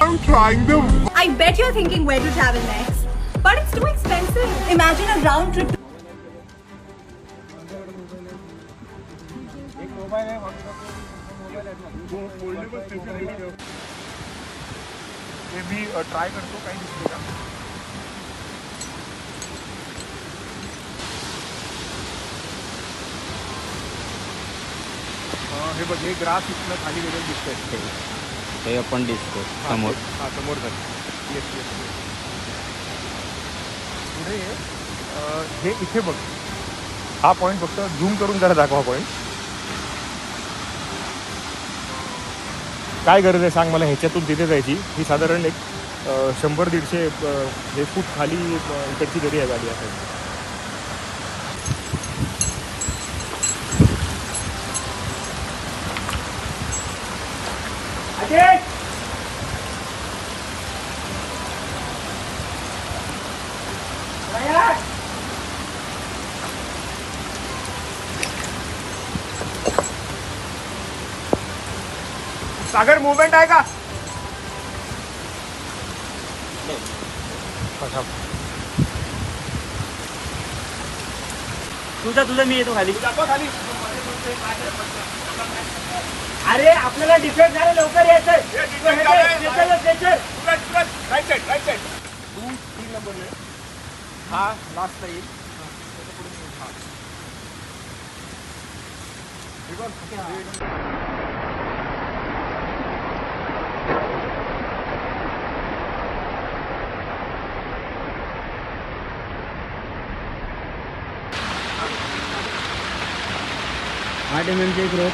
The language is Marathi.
I'm trying the I bet you're thinking where to travel next. But it's too expensive. Imagine a round trip to हे मी ट्राय करतो काही दिसते का अं, हे बघ हे ग्रास इथनं खाली गेलेलं दिसतंय हे आपण दिसतो समोर. हा समोर झालं. येस येस पुढे अं, हे इथे बघ. हा पॉईंट फक्त झूम करून जरा दाखवा पॉईंट काय गरज आहे सांग मला? ह्याच्यातून तिथे जायची. ही साधारण एक अं, शंभर दीडशे अं, हे फूट खाली अं, इकडची तरी आहे गाडी सागर मुवमेंट आहे का? तुझा तुझा मी येतो खाली. खाली. अरे आपल्याला डिफेक्ट झालं लवकर तीन नंबर हा लास्टला येईल हा. आठ एम एमचे एक रोप